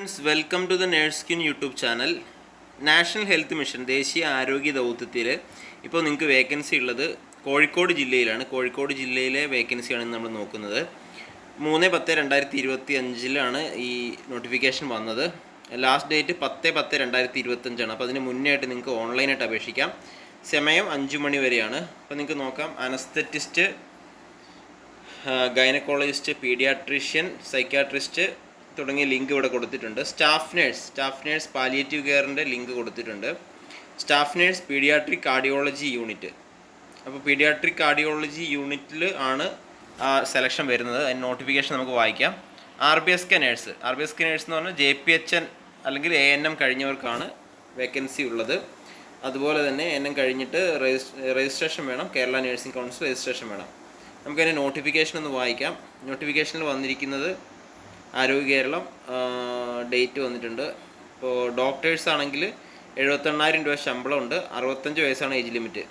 Friends welcome to the nurse kin YouTube channel national health mission ദേശീയ ആരോഗ്യ ദൗത്യത്തിൽ ഇപ്പോൾ നിങ്ങൾക്ക് വേക്കൻസി ഉള്ളത് കോഴിക്കോട് ജില്ലയിലാണ്. കോഴിക്കോട് ജില്ലയിലെ വേക്കൻസിയാണ് നമ്മൾ നോക്കുന്നത്. മൂന്ന് പത്ത് രണ്ടായിരത്തി ഇരുപത്തി അഞ്ചിലാണ് ഈ നോട്ടിഫിക്കേഷൻ വന്നത്. ലാസ്റ്റ് ഡേറ്റ് പത്ത് പത്ത് രണ്ടായിരത്തി ഇരുപത്തഞ്ചാണ് അപ്പോൾ അതിന് മുന്നേ ആയിട്ട് നിങ്ങൾക്ക് ഓൺലൈനായിട്ട് അപേക്ഷിക്കാം. സമയം അഞ്ച് മണി വരെയാണ്. അപ്പോൾ നിങ്ങൾക്ക് നോക്കാം. അനസ്തറ്റിസ്റ്റ് ഗൈനക്കോളജിസ്റ്റ് പീഡിയാട്രീഷ്യൻ സൈക്യാട്രിസ്റ്റ് തുടങ്ങിയ ലിങ്ക് ഇവിടെ കൊടുത്തിട്ടുണ്ട്. Staff nurse staff nurse palliative കെയറിന്റെ link കൊടുത്തിട്ടുണ്ട്. Staff nurse paediatric cardiology unit. അപ്പോൾ പീഡിയാട്രിക് കാർഡിയോളജി യൂണിറ്റിൽ ആണ് സെലക്ഷൻ വരുന്നത്. അതിന് നോട്ടിഫിക്കേഷൻ നമുക്ക് വായിക്കാം. R B S K nurse. R B S K nurse എന്ന് പറഞ്ഞാൽ ജെ പി എച്ച് എൻ അല്ലെങ്കിൽ എ എൻ എം കഴിഞ്ഞവർക്കാണ് വേക്കൻസി ഉള്ളത്. അതുപോലെ തന്നെ എൻ എം കഴിഞ്ഞിട്ട് രജിസ്ട്രേഷൻ വേണം. കേരള നേഴ്സിംഗ് കൗൺസിൽ രജിസ്ട്രേഷൻ വേണം. നമുക്കതിന്റെ നോട്ടിഫിക്കേഷൻ ഒന്ന് വായിക്കാം. നോട്ടിഫിക്കേഷനിൽ വന്നിരിക്കുന്നത് ആരോഗ്യ കേരളം ഡേറ്റ് വന്നിട്ടുണ്ട്. ഇപ്പോൾ ഡോക്ടേഴ്സ് ആണെങ്കിൽ എഴുപത്തെണ്ണായിരം രൂപ ശമ്പളമുണ്ട്. അറുപത്തഞ്ച് വയസ്സാണ് age limit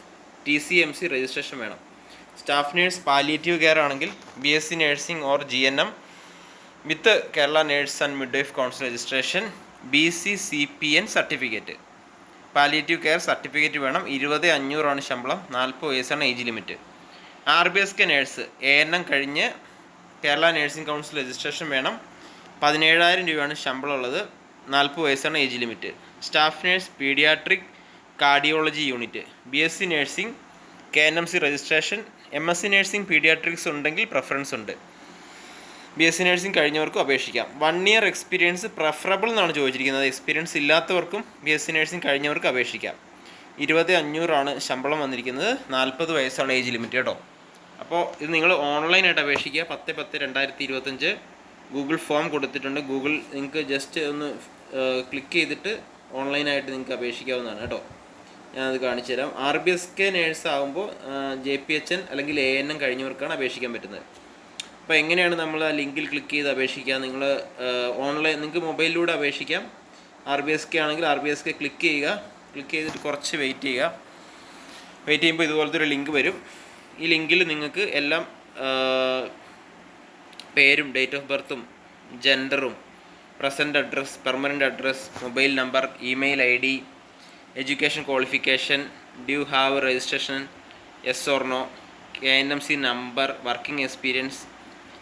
T C M C registration വേണം. സ്റ്റാഫ് നേഴ്സ് പാലിയേറ്റീവ് കെയർ ആണെങ്കിൽ B S C nursing or G N M with Kerala nurse and midwife council registration B C C P N certificate palliative care certificate വേണം. ഇരുപത് അഞ്ഞൂറാണ് ശമ്പളം. നാൽപ്പത് വയസ്സാണ് age limit R B S K nurse A N M കഴിഞ്ഞ് Kerala nursing council registration വേണം. പതിനേഴായിരം രൂപയാണ് ശമ്പളം ഉള്ളത് നാൽപ്പത് വയസ്സാണ് age limit. Staff nurse paediatric cardiology unit. B S C nursing K N M C registration M S C nursing paediatrics ഉണ്ടെങ്കിൽ preference ഉണ്ട്. ബി എസ് സി നേഴ്സിംഗ് കഴിഞ്ഞവർക്കും അപേക്ഷിക്കാം. വൺ ഇയർ എക്സ്പീരിയൻസ് പ്രെഫറബിൾ എന്നാണ് ചോദിച്ചിരിക്കുന്നത്. എക്സ്പീരിയൻസ് ഇല്ലാത്തവർക്കും B S C nursing കഴിഞ്ഞവർക്ക് അപേക്ഷിക്കാം. ഇരുപത് അഞ്ഞൂറാണ് ശമ്പളം വന്നിരിക്കുന്നത്. നാൽപ്പത് വയസ്സാണ് ഏജ് ലിമിറ്റ് കേട്ടോ. അപ്പോൾ ഇത് നിങ്ങൾ ഓൺലൈനായിട്ട് അപേക്ഷിക്കുക. പത്ത് പത്ത് രണ്ടായിരത്തി ഇരുപത്തഞ്ച് ഗൂഗിൾ ഫോം കൊടുത്തിട്ടുണ്ട്. ഗൂഗിൾ നിങ്ങൾക്ക് ജസ്റ്റ് ഒന്ന് ക്ലിക്ക് ചെയ്തിട്ട് ഓൺലൈനായിട്ട് നിങ്ങൾക്ക് അപേക്ഷിക്കാവുന്നതാണ് കേട്ടോ. ഞാനത് കാണിച്ചു തരാം. R B S K nurse ആകുമ്പോൾ ജെ പി എച്ച് എൻ അല്ലെങ്കിൽ എ എൻ എം കഴിഞ്ഞവർക്കാണ് അപേക്ഷിക്കാൻ പറ്റുന്നത്. അപ്പോൾ എങ്ങനെയാണ് നമ്മൾ ആ ലിങ്കിൽ ക്ലിക്ക് ചെയ്ത് അപേക്ഷിക്കുക? നിങ്ങൾ ഓൺലൈൻ നിങ്ങൾക്ക് മൊബൈലിലൂടെ അപേക്ഷിക്കാം. ആർ ബി എസ് കെ ആണെങ്കിൽ R B S K click ചെയ്യുക. ക്ലിക്ക് ചെയ്തിട്ട് കുറച്ച് വെയിറ്റ് ചെയ്യുക. വെയിറ്റ് ചെയ്യുമ്പോൾ ഇതുപോലത്തെ ഒരു ലിങ്ക് വരും. ഈ ലിങ്കിൽ നിങ്ങൾക്ക് എല്ലാം പേരും ഡേറ്റ് ഓഫ് ബർത്തും ജെൻഡറും present address permanent address mobile number email I D education qualification do have registration S or no K N M C number working experience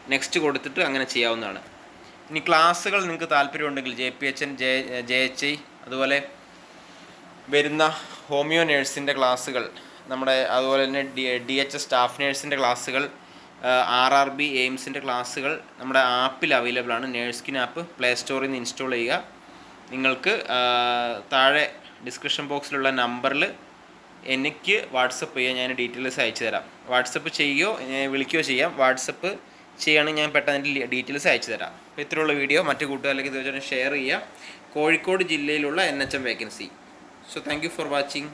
next കൊടുത്തിട്ട് അങ്ങനെ ചെയ്യാവുന്നതാണ്. ഇനി ക്ലാസ്സുകൾ നിങ്ങൾക്ക് താല്പര്യമുണ്ടെങ്കിൽ J P H N J J H I അതുപോലെ വരുന്ന homeo നേഴ്സിന്റെ ക്ലാസ്സുകൾ നമ്മുടെ അതുപോലെ തന്നെ ഡി ഡി എച്ച് സ്റ്റാഫ് നേഴ്സിന്റെ ക്ലാസ്സുകൾ ആർ ആർ ബി എയിംസിന്റെ ക്ലാസ്സുകൾ നമ്മുടെ ആപ്പിൽ അവൈലബിൾ ആണ്. നേഴ്സ്കിൻ ആപ്പ് പ്ലേ സ്റ്റോറിൽ നിന്ന് ഇൻസ്റ്റാൾ ചെയ്യുക. നിങ്ങൾക്ക് താഴെ ഡിസ്ക്രിപ്ഷൻ ബോക്സിലുള്ള നമ്പറിൽ എനിക്ക് വാട്സപ്പ് ചെയ്യാൻ ഞാൻ ഡീറ്റെയിൽസ് അയച്ചു തരാം. വാട്സപ്പ് ചെയ്യുകയോ വിളിക്കുകയോ ചെയ്യാം. വാട്സപ്പ് ചെയ്യുകയാണെങ്കിൽ ഞാൻ പെട്ടെന്ന് ഡീറ്റെയിൽസ് അയച്ചു തരാം. അപ്പോൾ ഇത്രയുള്ള വീഡിയോ മറ്റു കൂട്ടുകാരിലേക്ക് തീർച്ചയായിട്ടും ഷെയർ ചെയ്യുക കോഴിക്കോട് ജില്ലയിലുള്ള N H M vacancy so thank you for watching